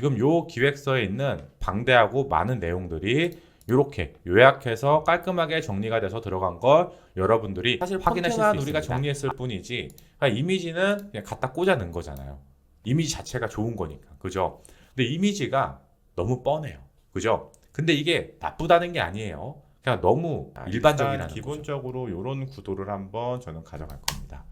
지금 요 기획서에 있는 방대하고 많은 내용들이 이렇게 요약해서 깔끔하게 정리가 돼서 들어간 걸 여러분들이 사실 확인하실 수 있습니다. 우리가 정리했을 뿐이지 그러니까 이미지는 그냥 갖다 꽂아 넣은 거잖아요. 이미지 자체가 좋은 거니까. 그죠? 근데 이미지가 너무 뻔해요. 그죠? 근데 이게 나쁘다는 게 아니에요. 그냥 너무 일반적이라는 거죠. 기본적으로 이런 구도를 한번 저는 가져갈 겁니다.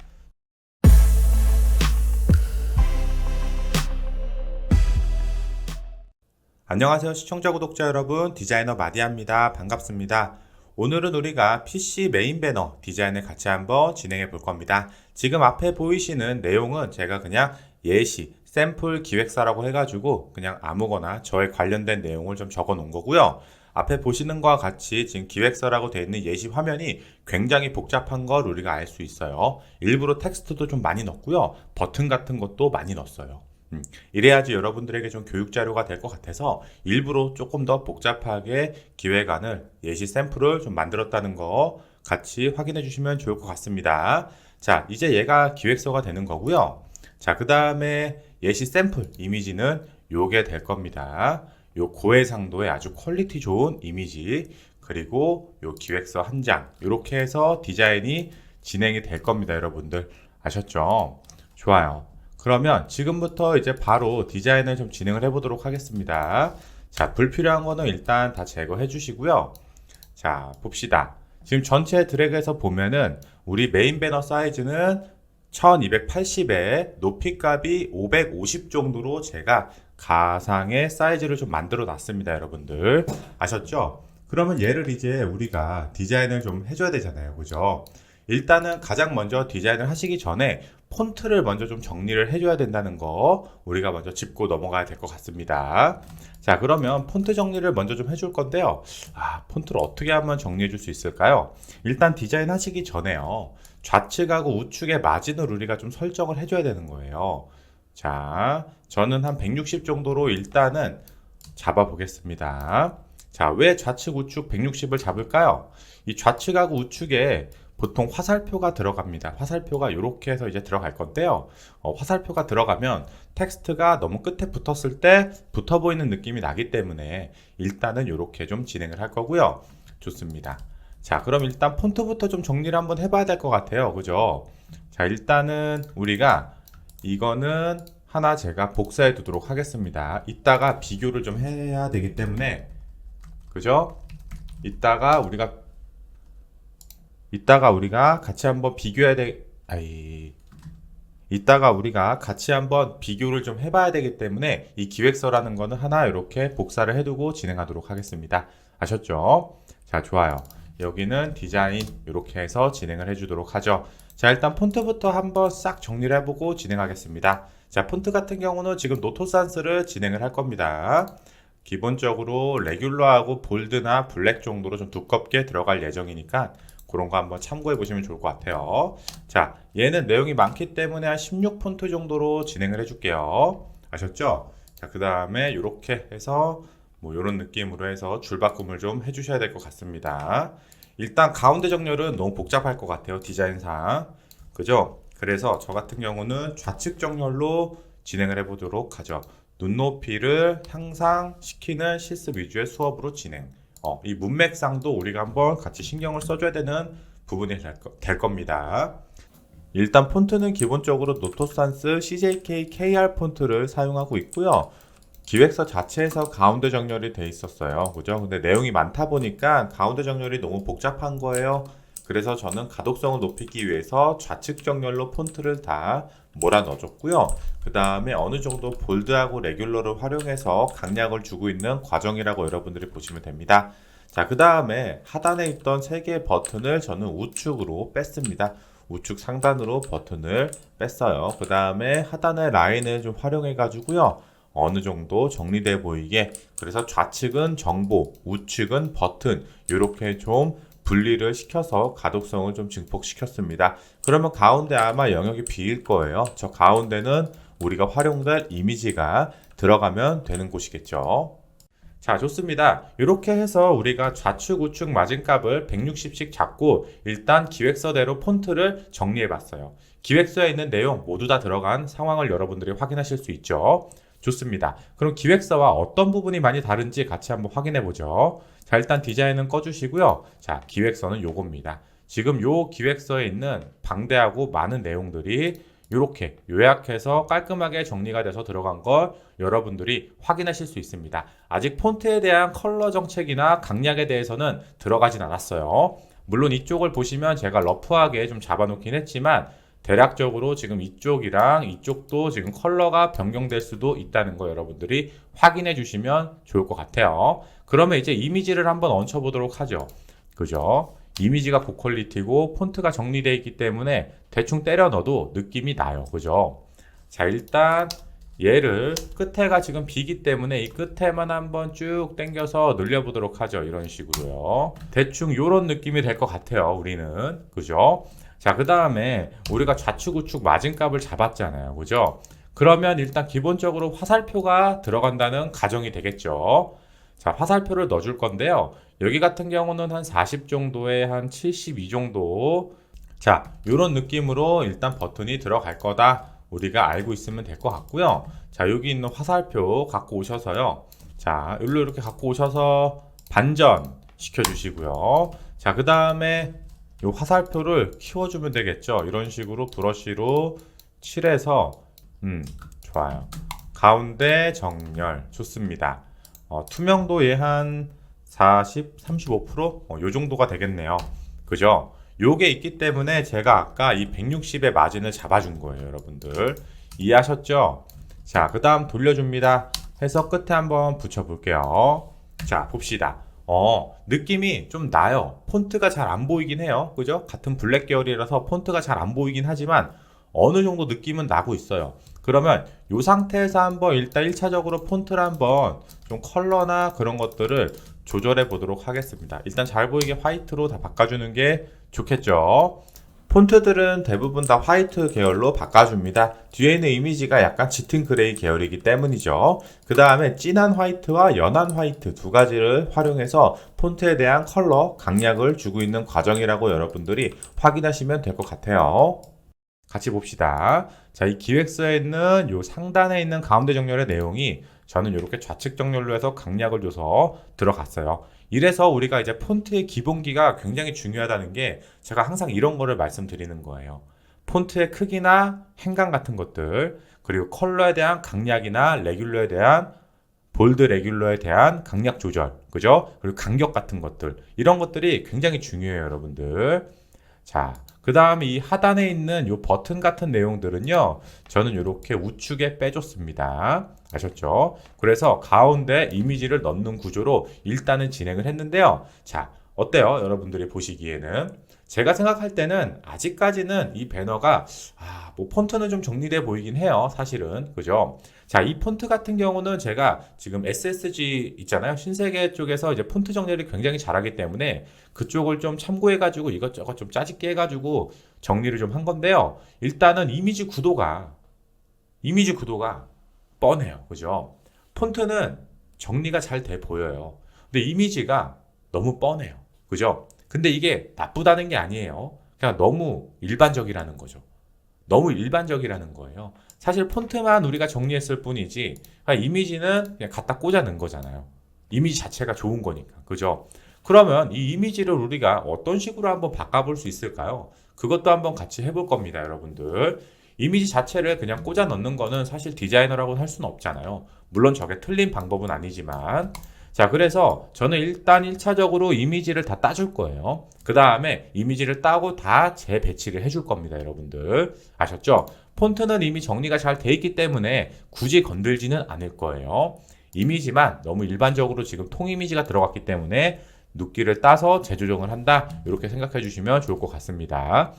안녕하세요 시청자 구독자 여러분. 디자이너 마디아입니다. 반갑습니다. 오늘은 우리가 PC 메인 배너 디자인을 같이 한번 진행해 볼 겁니다. 지금 앞에 보이시는 내용은 제가 그냥 예시 샘플 기획서라고 해가지고 그냥 아무거나 저에 관련된 내용을 좀 적어 놓은 거고요. 앞에 보시는 것과 같이 지금 기획서라고 되어 있는 예시 화면이 굉장히 복잡한 걸 우리가 알 수 있어요. 일부러 텍스트도 좀 많이 넣었고요. 버튼 같은 것도 많이 넣었어요 음, 이래야지 여러분들에게 좀 교육 자료가 될 것 같아서 일부러 조금 더 복잡하게 기획안을 예시 샘플을 좀 만들었다는 거 같이 확인해 주시면 좋을 것 같습니다. 자, 이제 얘가 기획서가 되는 거고요. 자, 그 다음에 예시 샘플 이미지는 요게 될 겁니다. 요 고해상도의 아주 퀄리티 좋은 이미지 그리고 요 기획서 한 장 이렇게 해서 디자인이 진행이 될 겁니다, 여러분들 아셨죠? 좋아요. 그러면 지금부터 이제 바로 디자인을 좀 진행을 해 보도록 하겠습니다. 자, 불필요한 거는 일단 다 제거해 주시고요. 자, 봅시다. 지금 전체 드래그해서 보면은 우리 메인 배너 사이즈는 1280에 높이 값이 550 정도로 제가 가상의 사이즈를 좀 만들어 놨습니다, 여러분들. 아셨죠? 그러면 얘를 이제 우리가 디자인을 좀 해줘야 되잖아요. 그죠? 일단은 가장 먼저 디자인을 하시기 전에 폰트를 먼저 좀 정리를 해줘야 된다는 거 우리가 먼저 짚고 넘어가야 될 것 같습니다. 자, 그러면 폰트 정리를 먼저 좀 해줄 건데요. 아, 폰트를 어떻게 하면 정리해 줄 수 있을까요? 일단 디자인 하시기 전에요. 좌측하고 우측의 마진을 우리가 좀 설정을 해줘야 되는 거예요. 자, 저는 한 160 정도로 일단은 잡아 보겠습니다. 자, 왜 좌측 우측 160을 잡을까요? 이 좌측하고 우측에 보통 화살표가 들어갑니다. 화살표가 이렇게 해서 이제 들어갈 건데요. 어, 화살표가 들어가면 텍스트가 너무 끝에 붙었을 때 붙어 보이는 느낌이 나기 때문에 일단은 이렇게 좀 진행을 할 거고요. 좋습니다. 자, 그럼 일단 폰트부터 좀 정리를 한번 해봐야 될 것 같아요. 그죠? 자, 일단은 우리가 이거는 하나 제가 복사해 두도록 하겠습니다. 이따가 비교를 좀 해야 되기 때문에 그죠? 이따가 우리가 이따가 우리가 같이 한번 비교해야 돼. 아이. 이따가 우리가 같이 한번 비교를 좀 해봐야 되기 때문에 이 기획서라는 거는 하나 이렇게 복사를 해두고 진행하도록 하겠습니다. 아셨죠? 자, 좋아요. 여기는 디자인 이렇게 해서 진행을 해주도록 하죠. 자, 일단 폰트부터 한번 싹 정리를 해보고 진행하겠습니다. 자, 폰트 같은 경우는 지금 노토 산스를 진행을 할 겁니다. 기본적으로 레귤러하고 볼드나 블랙 정도로 좀 두껍게 들어갈 예정이니까 그런 거 한번 참고해 보시면 좋을 것 같아요. 자, 얘는 내용이 많기 때문에 한 16 폰트 정도로 진행을 해줄게요. 아셨죠? 자, 그 다음에 이렇게 해서 뭐 이런 느낌으로 해서 줄바꿈을 좀 해주셔야 될 것 같습니다. 일단 가운데 정렬은 너무 복잡할 것 같아요. 디자인상. 그죠? 그래서 저 같은 경우는 좌측 정렬로 진행을 해보도록 하죠. 눈높이를 향상시키는 실습 위주의 수업으로 진행. 어, 이 문맥상도 우리가 한번 같이 신경을 써줘야 되는 부분이 될, 거, 될 겁니다. 일단 폰트는 기본적으로 노토산스 CJK KR 폰트를 사용하고 있고요. 기획서 자체에서 가운데 정렬이 돼 있었어요. 그죠? 근데 내용이 많다 보니까 가운데 정렬이 너무 복잡한 거예요. 그래서 저는 가독성을 높이기 위해서 좌측 정렬로 폰트를 다 몰아 넣어줬고요. 그 다음에 어느 정도 볼드하고 레귤러를 활용해서 강약을 주고 있는 과정이라고 여러분들이 보시면 됩니다. 자, 그 다음에 하단에 있던 세 개의 버튼을 저는 우측으로 뺐습니다. 우측 상단으로 버튼을 뺐어요. 그 다음에 하단의 라인을 좀 활용해 가지고요. 어느 정도 정리돼 보이게 그래서 좌측은 정보, 우측은 버튼 이렇게 좀 분리를 시켜서 가독성을 좀 증폭시켰습니다. 그러면 가운데 아마 영역이 비일 거예요. 저 가운데는 우리가 활용될 이미지가 들어가면 되는 곳이겠죠. 자, 좋습니다. 이렇게 해서 우리가 좌측, 우측 마진값을 160씩 잡고 일단 기획서대로 폰트를 정리해 봤어요. 기획서에 있는 내용 모두 다 들어간 상황을 여러분들이 확인하실 수 있죠. 좋습니다. 그럼 기획서와 어떤 부분이 많이 다른지 같이 한번 확인해 보죠. 자, 일단 디자인은 꺼주시고요. 자, 기획서는 요겁니다. 지금 요 기획서에 있는 방대하고 많은 내용들이 이렇게 요약해서 깔끔하게 정리가 돼서 들어간 걸 여러분들이 확인하실 수 있습니다. 아직 폰트에 대한 컬러 정책이나 강약에 대해서는 들어가진 않았어요. 물론 이쪽을 보시면 제가 러프하게 좀 잡아놓긴 했지만 대략적으로 지금 이쪽이랑 이쪽도 지금 컬러가 변경될 수도 있다는 거 여러분들이 확인해 주시면 좋을 것 같아요. 그러면 이제 이미지를 한번 얹혀 보도록 하죠. 그죠? 이미지가 고퀄리티고 폰트가 정리되어 있기 때문에 대충 때려 넣어도 느낌이 나요. 그죠? 자, 일단 얘를 끝에가 지금 비기 때문에 이 끝에만 한번 쭉 당겨서 늘려보도록 하죠. 이런 식으로요. 대충 이런 느낌이 될 것 같아요. 우리는. 그죠? 자, 그 다음에 우리가 좌측 우측 마진값을 잡았잖아요. 그죠? 그러면 일단 기본적으로 화살표가 들어간다는 가정이 되겠죠. 자, 화살표를 넣어줄 건데요. 여기 같은 경우는 한 40 정도에 한 72 정도. 자, 이런 느낌으로 일단 버튼이 들어갈 거다. 우리가 알고 있으면 될 것 같고요. 자, 여기 있는 화살표 갖고 오셔서요. 자, 여기로 이렇게 갖고 오셔서 반전 시켜주시고요. 자, 그 다음에 이 화살표를 키워주면 되겠죠. 이런 식으로 브러쉬로 칠해서, 음, 좋아요. 가운데 정렬. 좋습니다. 어, 투명도 얘 한 40, 35%? 어, 요 정도가 되겠네요. 그죠? 요게 있기 때문에 제가 아까 이 160의 마진을 잡아준 거예요, 여러분들. 이해하셨죠? 자, 그 다음 돌려줍니다. 해서 끝에 한번 붙여볼게요. 자, 봅시다. 어, 느낌이 좀 나요. 폰트가 잘 안 보이긴 해요. 그죠? 같은 블랙 계열이라서 폰트가 잘 안 보이긴 하지만 어느 정도 느낌은 나고 있어요. 그러면 이 상태에서 한번 일단 1차적으로 폰트를 한번 좀 컬러나 그런 것들을 조절해 보도록 하겠습니다. 일단 잘 보이게 화이트로 다 바꿔주는 게 좋겠죠. 폰트들은 대부분 다 화이트 계열로 바꿔줍니다. 뒤에 있는 이미지가 약간 짙은 그레이 계열이기 때문이죠. 그 다음에 진한 화이트와 연한 화이트 두 가지를 활용해서 폰트에 대한 컬러 강약을 주고 있는 과정이라고 여러분들이 확인하시면 될 것 같아요. 같이 봅시다. 자, 이 기획서에 있는 요 상단에 있는 가운데 정렬의 내용이 저는 이렇게 좌측 정렬로 해서 강약을 줘서 들어갔어요. 이래서 우리가 이제 폰트의 기본기가 굉장히 중요하다는 게 제가 항상 이런 거를 말씀드리는 거예요. 폰트의 크기나 행간 같은 것들, 그리고 컬러에 대한 강약이나 레귤러에 대한 볼드 레귤러에 대한 강약 조절, 그죠? 그리고 간격 같은 것들, 이런 것들이 굉장히 중요해요, 여러분들. 자, 그 다음에 이 하단에 있는 이 버튼 같은 내용들은요, 저는 이렇게 우측에 빼줬습니다. 아셨죠? 그래서 가운데 이미지를 넣는 구조로 일단은 진행을 했는데요. 자, 어때요? 여러분들이 보시기에는. 제가 생각할 때는 아직까지는 이 배너가, 아, 뭐 폰트는 좀 정리돼 보이긴 해요. 사실은. 그죠? 자, 이 폰트 같은 경우는 제가 지금 SSG 있잖아요. 신세계 쪽에서 이제 폰트 정리를 굉장히 잘하기 때문에 그쪽을 좀 참고해 가지고 이것저것 좀 짜집게 해 가지고 정리를 좀 한 건데요. 일단은 이미지 구도가, 이미지 구도가 뻔해요. 그죠? 폰트는 정리가 잘 돼 보여요. 근데 이미지가 너무 뻔해요. 그죠? 근데 이게 나쁘다는 게 아니에요. 그냥 너무 일반적이라는 거죠. 너무 일반적이라는 거예요. 사실 폰트만 우리가 정리했을 뿐이지 이미지는 그냥 갖다 꽂아 넣은 거잖아요. 이미지 자체가 좋은 거니까. 그죠? 그러면 이 이미지를 우리가 어떤 식으로 한번 바꿔볼 수 있을까요? 그것도 한번 같이 해볼 겁니다, 여러분들. 이미지 자체를 그냥 꽂아 넣는 거는 사실 디자이너라고는 할 수는 없잖아요. 물론 저게 틀린 방법은 아니지만. 자, 그래서 저는 일단 1차적으로 이미지를 다 따줄 거예요. 그 다음에 이미지를 따고 다 재배치를 해줄 겁니다, 여러분들. 아셨죠? 폰트는 이미 정리가 잘 돼 있기 때문에 굳이 건들지는 않을 거예요. 이미지만 너무 일반적으로 지금 통 이미지가 들어갔기 때문에 눕기를 따서 재조정을 한다. 이렇게 생각해 주시면 좋을 것 같습니다.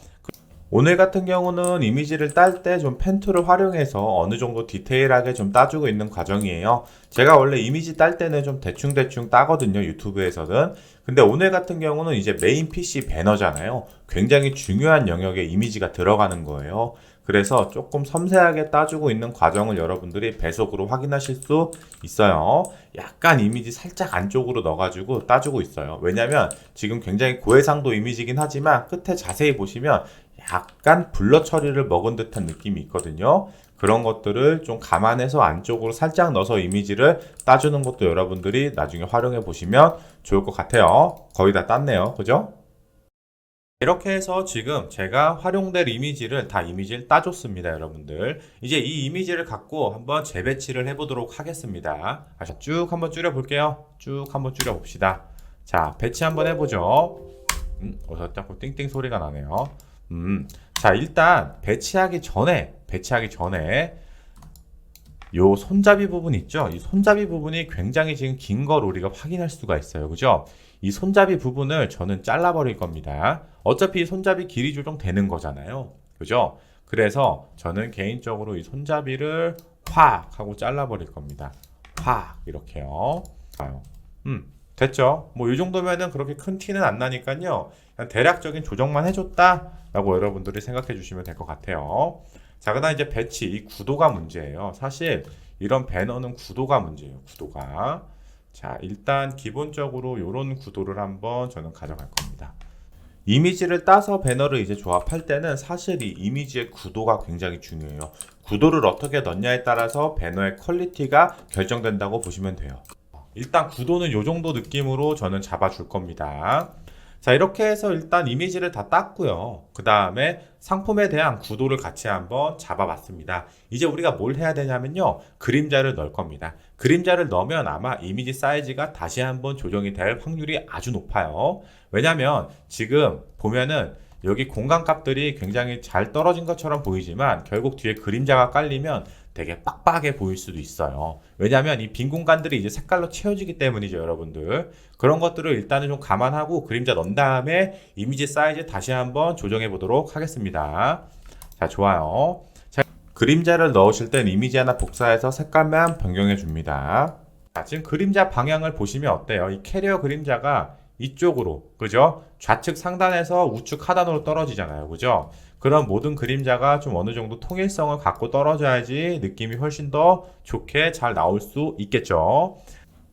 오늘 같은 경우는 이미지를 딸 때 좀 펜 툴을 활용해서 어느 정도 디테일하게 좀 따주고 있는 과정이에요. 제가 원래 이미지 딸 때는 좀 대충대충 따거든요. 유튜브에서는. 근데 오늘 같은 경우는 이제 메인 PC 배너잖아요. 굉장히 중요한 영역에 이미지가 들어가는 거예요. 그래서 조금 섬세하게 따주고 있는 과정을 여러분들이 배속으로 확인하실 수 있어요. 약간 이미지 살짝 안쪽으로 넣어가지고 따주고 있어요. 왜냐면 지금 굉장히 고해상도 이미지긴 하지만 끝에 자세히 보시면 약간 블러 처리를 먹은 듯한 느낌이 있거든요. 그런 것들을 좀 감안해서 안쪽으로 살짝 넣어서 이미지를 따주는 것도 여러분들이 나중에 활용해 보시면 좋을 것 같아요. 거의 다 땄네요. 그죠? 이렇게 해서 지금 제가 활용될 이미지를 다 이미지를 따줬습니다, 여러분들. 이제 이 이미지를 갖고 한번 재배치를 해보도록 하겠습니다. 쭉 한번 줄여 볼게요. 쭉 한번 줄여 봅시다. 자, 배치 한번 해보죠. 음, 어서 자꾸 띵띵 소리가 나네요. 음, 자, 일단 배치하기 전에, 배치하기 전에 요 손잡이 부분 있죠? 이 손잡이 부분이 굉장히 지금 긴 걸 우리가 확인할 수가 있어요. 그죠? 이 손잡이 부분을 저는 잘라버릴 겁니다. 어차피 이 손잡이 길이 조정되는 거잖아요. 그죠? 그래서 저는 개인적으로 이 손잡이를 확 하고 잘라버릴 겁니다. 확 이렇게요. 음, 됐죠? 뭐 이 정도면은 그렇게 큰 티는 안 나니까요. 그냥 대략적인 조정만 해줬다라고 여러분들이 생각해 주시면 될 것 같아요. 자, 그다음 이제 배치 이 구도가 문제예요. 사실 이런 배너는 구도가 문제예요. 구도가. 자, 일단 기본적으로 이런 구도를 한번 저는 가져갈 겁니다. 이미지를 따서 배너를 이제 조합할 때는 사실 이 이미지의 구도가 굉장히 중요해요. 구도를 어떻게 넣냐에 따라서 배너의 퀄리티가 결정된다고 보시면 돼요. 일단 구도는 이 정도 느낌으로 저는 잡아줄 겁니다. 자, 이렇게 해서 일단 이미지를 다 땄고요. 그 다음에 상품에 대한 구도를 같이 한번 잡아봤습니다. 이제 우리가 뭘 해야 되냐면요. 그림자를 넣을 겁니다. 그림자를 넣으면 아마 이미지 사이즈가 다시 한번 조정이 될 확률이 아주 높아요. 왜냐면 지금 보면은 여기 공간 값들이 굉장히 잘 떨어진 것처럼 보이지만 결국 뒤에 그림자가 깔리면 되게 빡빡해 보일 수도 있어요. 왜냐하면 이 빈 공간들이 이제 색깔로 채워지기 때문이죠, 여러분들. 그런 것들을 일단은 좀 감안하고 그림자 넣은 다음에 이미지 사이즈 다시 한번 조정해 보도록 하겠습니다. 자, 좋아요. 자, 그림자를 넣으실 땐 이미지 하나 복사해서 색깔만 변경해 줍니다. 자, 지금 그림자 방향을 보시면 어때요? 이 캐리어 그림자가 이쪽으로, 그죠? 좌측 상단에서 우측 하단으로 떨어지잖아요, 그죠? 그런 모든 그림자가 좀 어느 정도 통일성을 갖고 떨어져야지 느낌이 훨씬 더 좋게 잘 나올 수 있겠죠.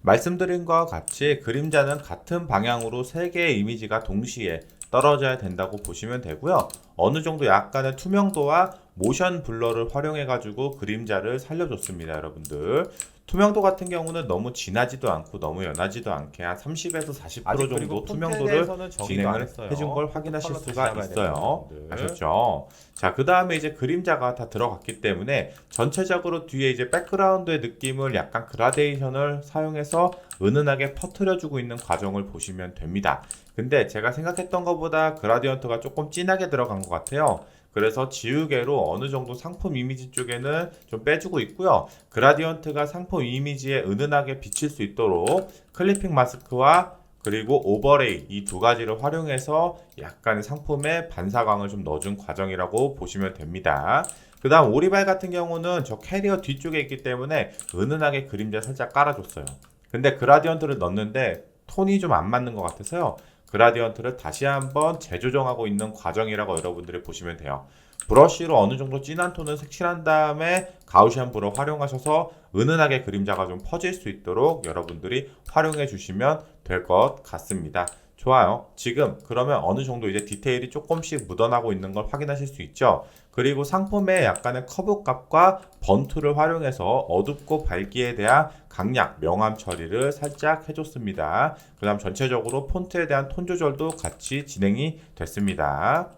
말씀드린 것과 같이 그림자는 같은 방향으로 세 개의 이미지가 동시에 떨어져야 된다고 보시면 되고요. 어느 정도 약간의 투명도와 모션 블러를 활용해 가지고 그림자를 살려줬습니다, 여러분들. 투명도 같은 경우는 너무 진하지도 않고 너무 연하지도 않게 한 30에서 40% 정도 투명도를 진행을 해준 걸 확인하실 수가 있어요. 아셨죠? 자, 그 다음에 이제 그림자가 다 들어갔기 때문에 전체적으로 뒤에 이제 백그라운드의 느낌을 약간 그라데이션을 사용해서 은은하게 퍼트려주고 있는 과정을 보시면 됩니다. 근데 제가 생각했던 것보다 그라디언트가 조금 진하게 들어간 것 같아요. 그래서 지우개로 어느 정도 상품 이미지 쪽에는 좀 빼주고 있고요. 그라디언트가 상품 이미지에 은은하게 비칠 수 있도록 클리핑 마스크와 그리고 오버레이 이 두 가지를 활용해서 약간의 상품에 반사광을 좀 넣어준 과정이라고 보시면 됩니다. 그 다음 오리발 같은 경우는 저 캐리어 뒤쪽에 있기 때문에 은은하게 그림자 살짝 깔아줬어요. 근데 그라디언트를 넣는데 톤이 좀 안 맞는 것 같아서요. 그라디언트를 다시 한번 재조정하고 있는 과정이라고 여러분들이 보시면 돼요. 브러쉬로 어느 정도 진한 톤을 색칠한 다음에 가우시안 브러 활용하셔서 은은하게 그림자가 좀 퍼질 수 있도록 여러분들이 활용해 주시면 될 것 같습니다. 좋아요. 지금 그러면 어느 정도 이제 디테일이 조금씩 묻어나고 있는 걸 확인하실 수 있죠. 그리고 상품에 약간의 커브 값과 번투를 활용해서 어둡고 밝기에 대한 강약, 명암 처리를 살짝 해줬습니다. 그 다음 전체적으로 폰트에 대한 톤 조절도 같이 진행이 됐습니다.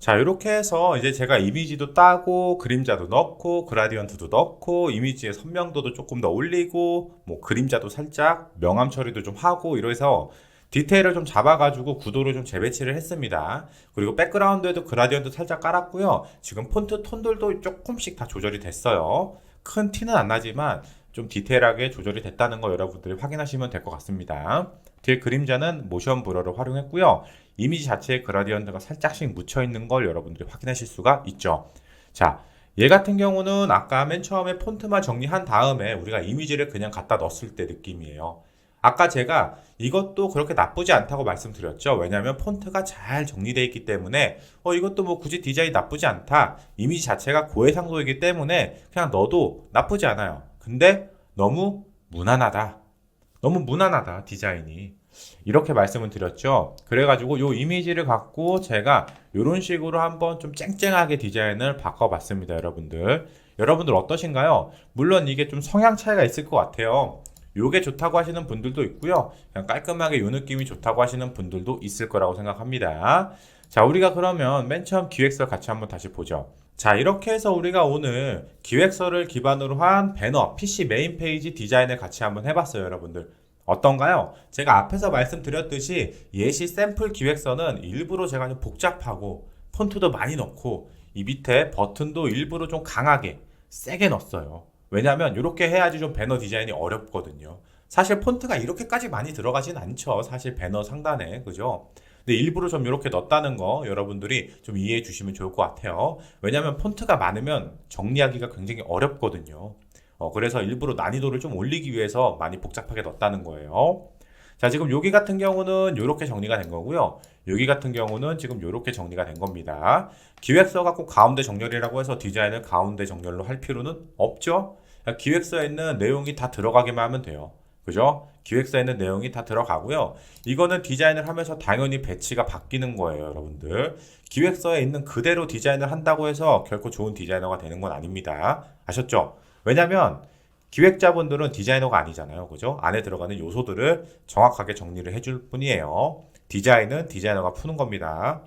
자, 이렇게 해서 이제 제가 이미지도 따고, 그림자도 넣고, 그라디언트도 넣고, 이미지의 선명도도 조금 더 올리고, 뭐 그림자도 살짝 명암 처리도 좀 하고, 이러해서 디테일을 좀 잡아가지고 구도를 좀 재배치를 했습니다. 그리고 백그라운드에도 그라디언트 살짝 깔았고요. 지금 폰트 톤들도 조금씩 다 조절이 됐어요. 큰 티는 안 나지만 좀 디테일하게 조절이 됐다는 거 여러분들이 확인하시면 될 것 같습니다. 뒤에 그림자는 모션 브러를 활용했고요. 이미지 자체에 그라디언트가 살짝씩 묻혀 있는 걸 여러분들이 확인하실 수가 있죠. 자, 얘 같은 경우는 아까 맨 처음에 폰트만 정리한 다음에 우리가 이미지를 그냥 갖다 넣었을 때 느낌이에요. 아까 제가 이것도 그렇게 나쁘지 않다고 말씀드렸죠. 왜냐하면 폰트가 잘 정리되어 있기 때문에 어 이것도 뭐 굳이 디자인 나쁘지 않다. 이미지 자체가 고해상도이기 때문에 그냥 넣어도 나쁘지 않아요. 근데 너무 무난하다. 너무 무난하다 디자인이. 이렇게 말씀을 드렸죠. 그래가지고 요 이미지를 갖고 제가 이런 식으로 한번 좀 쨍쨍하게 디자인을 바꿔봤습니다, 여러분들. 여러분들 어떠신가요? 물론 이게 좀 성향 차이가 있을 것 같아요. 요게 좋다고 하시는 분들도 있고요. 그냥 깔끔하게 요 느낌이 좋다고 하시는 분들도 있을 거라고 생각합니다. 자, 우리가 그러면 맨 처음 기획서 같이 한번 다시 보죠. 자, 이렇게 해서 우리가 오늘 기획서를 기반으로 한 배너, PC 메인 페이지 디자인을 같이 한번 해봤어요, 여러분들. 어떤가요? 제가 앞에서 말씀드렸듯이 예시 샘플 기획서는 일부러 제가 좀 복잡하고 폰트도 많이 넣고 이 밑에 버튼도 일부러 좀 강하게 세게 넣었어요. 왜냐면 이렇게 해야지 좀 배너 디자인이 어렵거든요. 사실 폰트가 이렇게까지 많이 들어가진 않죠. 사실 배너 상단에 그죠? 근데 일부러 좀 이렇게 넣었다는 거 여러분들이 좀 이해해 주시면 좋을 것 같아요. 왜냐면 폰트가 많으면 정리하기가 굉장히 어렵거든요. 어, 그래서 일부러 난이도를 좀 올리기 위해서 많이 복잡하게 넣었다는 거예요. 자, 지금 여기 같은 경우는 이렇게 정리가 된 거고요. 여기 같은 경우는 지금 이렇게 정리가 된 겁니다. 기획서가 꼭 가운데 정렬이라고 해서 디자인을 가운데 정렬로 할 필요는 없죠. 기획서에 있는 내용이 다 들어가기만 하면 돼요. 그죠? 기획서에 있는 내용이 다 들어가고요. 이거는 디자인을 하면서 당연히 배치가 바뀌는 거예요, 여러분들. 기획서에 있는 그대로 디자인을 한다고 해서 결코 좋은 디자이너가 되는 건 아닙니다. 아셨죠? 왜냐면 기획자분들은 디자이너가 아니잖아요. 그죠? 안에 들어가는 요소들을 정확하게 정리를 해줄 뿐이에요. 디자인은 디자이너가 푸는 겁니다.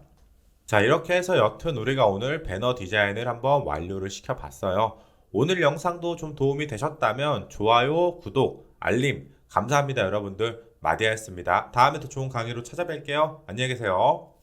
자, 이렇게 해서 여튼 우리가 오늘 배너 디자인을 한번 완료를 시켜봤어요. 오늘 영상도 좀 도움이 되셨다면 좋아요, 구독, 알림 감사합니다, 여러분들. 마디아였습니다. 다음에 더 좋은 강의로 찾아뵐게요. 안녕히 계세요.